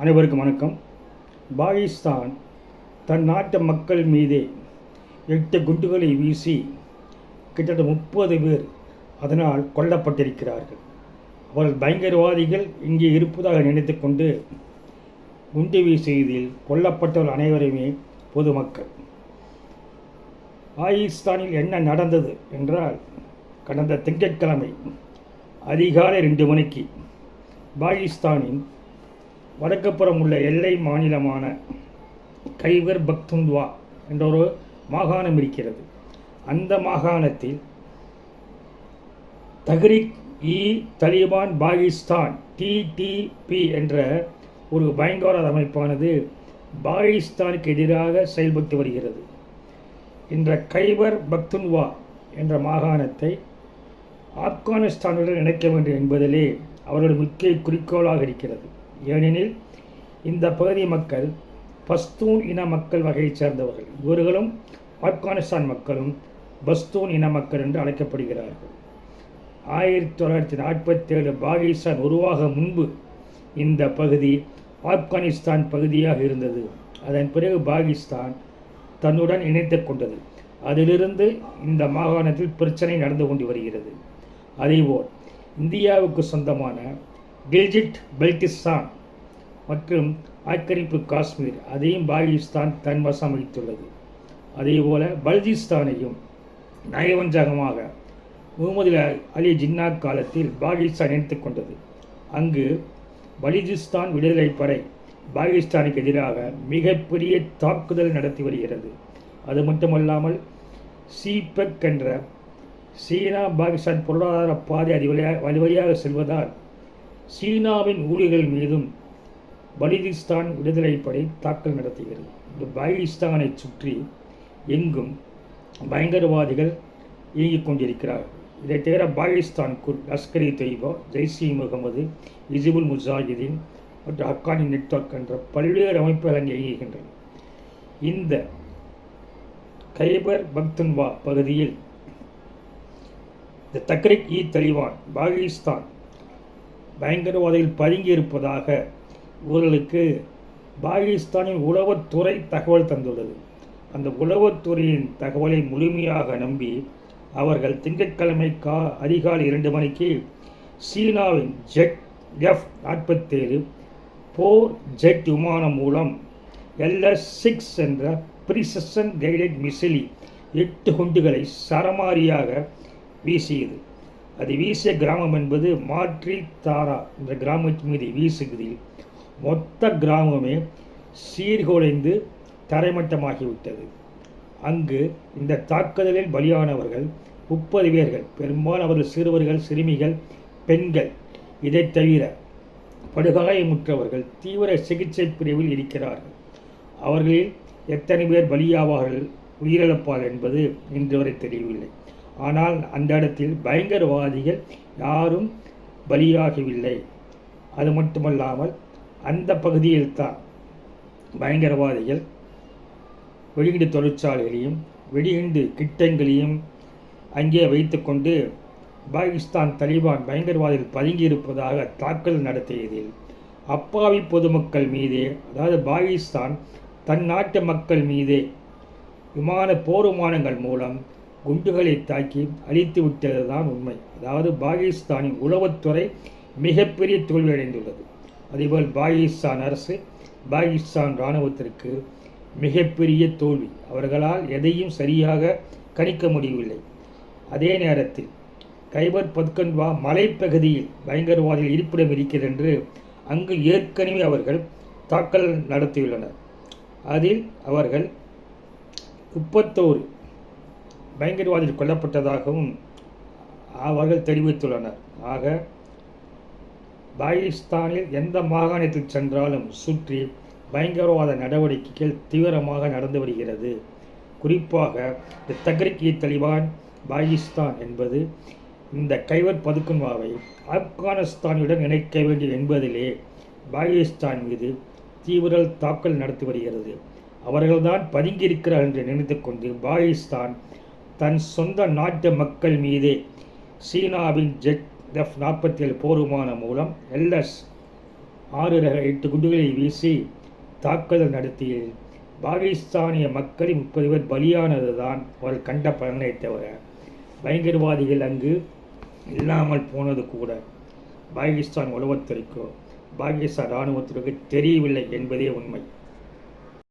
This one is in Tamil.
அனைவருக்கும் வணக்கம். பாகிஸ்தான் தன் நாட்டு மக்கள் மீதே எட்டு குண்டுகளை வீசி கிட்டத்தட்ட முப்பது பேர் அதனால் கொல்லப்பட்டிருக்கிறார்கள். அவர்கள் பயங்கரவாதிகள் இங்கே இருப்பதாக நினைத்து கொண்டு குண்டு வீசியதில் கொல்லப்பட்டவர் அனைவருமே பொதுமக்கள். பாகிஸ்தானில் என்ன நடந்தது என்றால் கடந்த திங்கட்கிழமை அதிகாலை ரெண்டு மணிக்கு பாகிஸ்தானின் வடக்குப்புறம் உள்ள எல்லை மாநிலமான கைவர் பக்துன்வா என்ற ஒரு மாகாணம் இருக்கிறது. அந்த மாகாணத்தில் தஹ்ரிக் இ தலிபான் பாகிஸ்தான் டிடிபி என்ற ஒரு பயங்கரவாத அமைப்பானது பாகிஸ்தானுக்கு எதிராக செயல்பட்டு வருகிறது. என்ற கைபர் பக்துன்வா என்ற மாகாணத்தை ஆப்கானிஸ்தானுடன் இணைக்க வேண்டும் என்பதிலே அவருடைய முக்கிய குறிக்கோளாக இருக்கிறது. ஏனெனில் இந்த பகுதி மக்கள் பஸ்தூன் இன மக்கள் வகையைச் சேர்ந்தவர்கள். இவர்களும் ஆப்கானிஸ்தான் மக்களும் பஸ்தூன் இன மக்கள் என்று அழைக்கப்படுகிறார்கள். ஆயிரத்தி தொள்ளாயிரத்தி நாற்பத்தேழு பாகிஸ்தான் உருவாக முன்பு இந்த பகுதி ஆப்கானிஸ்தான் பகுதியாக இருந்தது. அதன் பிறகு பாகிஸ்தான் தன்னுடன் இணைத்து கொண்டது. அதிலிருந்து இந்த மாகாணத்தில் பிரச்சனை நடந்து கொண்டு வருகிறது. அதேபோல் இந்தியாவுக்கு சொந்தமான கில்ஜிட் பெல்டிஸ்தான் மற்றும் ஆக்கிரமிப்பு காஷ்மீர் அதையும் பாகிஸ்தான் தன்வசம் அளித்துள்ளது. வைத்துள்ளது அதேபோல பல்ஜிஸ்தானையும் நயவஞ்சகமாக முகமது அலி ஜின்னா காலத்தில் பாகிஸ்தான் இணைத்துக் கொண்டது. அங்கு பலிஜிஸ்தான் விடுதலை படை பாகிஸ்தானுக்கு எதிராக மிகப்பெரிய தாக்குதல் நடத்தி வருகிறது. அது மட்டுமல்லாமல் சீபெக் என்ற சீனா பாகிஸ்தான் பொருளாதார பாதை அது வழியாக வழி வழியாக செல்வதால் சீனாவின் ஊழியர்கள் மீதும் பலிதிஸ்தான் விடுதலை படை தாக்கல் நடத்துகிறது இந்த பலிதிஸ்தானை சுற்றி எங்கும் பயங்கரவாதிகள் இயங்கிக் கொண்டிருக்கிறார். இதை தவிர பாகிஸ்தானுக்குள் லஷ்கர் இ தொய்பா ஜெய்சி முகமது இசிபுல் முஜாஹிதீன் மற்றும் அப்கானி நெட்வொர்க் என்ற பல்வேறு அமைப்புகள் அங்கே இயங்குகின்றன. இந்த கைபர் பக்தன்வா பகுதியில் இந்த தக்ரிக் இ தலிவான் பாகிஸ்தான் பயங்கரவாதிகள் பதுங்கியிருப்பதாக இவர்களுக்கு பாகிஸ்தானின் உளவுத்துறை தகவல் தந்துள்ளது. அந்த உளவுத்துறையின் தகவலை முழுமையாக நம்பி அவர்கள் திங்கட்கிழமை கா அதிகாலை இரண்டு மணிக்கு சீனாவின் ஜெட் எஃப் நாற்பத்தேழு போர் ஜெட் விமானம் மூலம் எல்எஸ் சிக்ஸ் என்ற ப்ரிசஷன் கைடட் மிசிலி எட்டு குண்டுகளை சரமாரியாக வீசியது. அது வீசிய கிராமம் என்பது மாற்றி தாரா என்ற கிராமத்தின் மீது வீசுகிறதில் மொத்த கிராமமே சீர்குலைந்து தரைமட்டமாகிவிட்டது. அங்கு இந்த தாக்குதலில் பலியானவர்கள் முப்பது பேர்கள் பெரும்பாலும் அவர்கள் சிறுவர்கள் சிறுமிகள் பெண்கள். இதை தவிர படுகாயமுற்றவர்கள் தீவிர சிகிச்சை பிரிவில் இருக்கிறார்கள். அவர்களில் எத்தனை பேர் பலியாவார்கள் உயிரிழப்பார் என்பது இன்று வரை தெரியவில்லை. ஆனால் அந்த இடத்தில் பயங்கரவாதிகள் யாரும் பலியாகவில்லை. அது மட்டுமல்லாமல் அந்த பகுதியில் தான் பயங்கரவாதிகள் வெடிகுண்டு தொழிற்சாலைகளையும் வெடிகுண்டு கிட்டங்களையும் அங்கே வைத்துக்கொண்டு பாகிஸ்தான் தலிபான் பயங்கரவாதிகள் பதுங்கியிருப்பதாக தாக்குதல் நடத்தியதில் அப்பாவி பொதுமக்கள் மீதே அதாவது பாகிஸ்தான் தன் நாட்டு மக்கள் மீதே விமான போர் விமானங்கள் மூலம் குண்டுகளை தாக்கி அழித்து விட்டது தான் உண்மை. அதாவது பாகிஸ்தானின் உளவுத்துறை மிகப்பெரிய தோல்வியடைந்துள்ளது. அதேபோல் பாகிஸ்தான் அரசு பாகிஸ்தான் இராணுவத்திற்கு மிகப்பெரிய தோல்வி. அவர்களால் எதையும் சரியாக கணிக்க முடியவில்லை. அதே நேரத்தில் கைபர் பத்கன்வா மலைப்பகுதியில் பயங்கரவாதிகள் இருப்பிடம் இருக்கிறது என்று அங்கு ஏற்கனவே அவர்கள் தாக்கல் நடத்தியுள்ளனர். அதில் அவர்கள் முப்பத்தோரு பயங்கரவாதிகள் கொல்லப்பட்டதாகவும் அவர்கள் தெரிவித்துள்ளனர். ஆக பாகிஸ்தானில் எந்த மாகாணத்தில் சென்றாலும் சுற்றி பயங்கரவாத நடவடிக்கைகள் தீவிரமாக நடந்து வருகிறது. குறிப்பாக இந்த தக்ரிக் இ தலிபான் பாகிஸ்தான் என்பது இந்த கைவர் பதுக்குன்வாவை ஆப்கானிஸ்தானுடன் இணைக்க வேண்டும் என்பதிலே பாகிஸ்தான் மீது தீவிர தாக்கல் நடத்தி வருகிறது. அவர்கள்தான் பதுங்கியிருக்கிறார்கள் என்று நினைத்து கொண்டு பாகிஸ்தான் தன் சொந்த நாட்டு மக்கள் மீதே சீனாவின் ஜெட் எஃப் நாற்பத்தி ஏழு போர் விமானம் மூலம் எல்எஸ் ஆறு ரக எட்டு குண்டுகளை வீசி தாக்குதல் நடத்திய பாகிஸ்தானிய மக்களின் முப்பது பேர் பலியானதுதான் அவர் கண்ட பலனை தவிர பயங்கரவாதிகள் அங்கு இல்லாமல் போனது கூட பாகிஸ்தான் உளவுத்துறைக்கோ பாகிஸ்தான் இராணுவத்திற்கு தெரியவில்லை என்பதே உண்மை.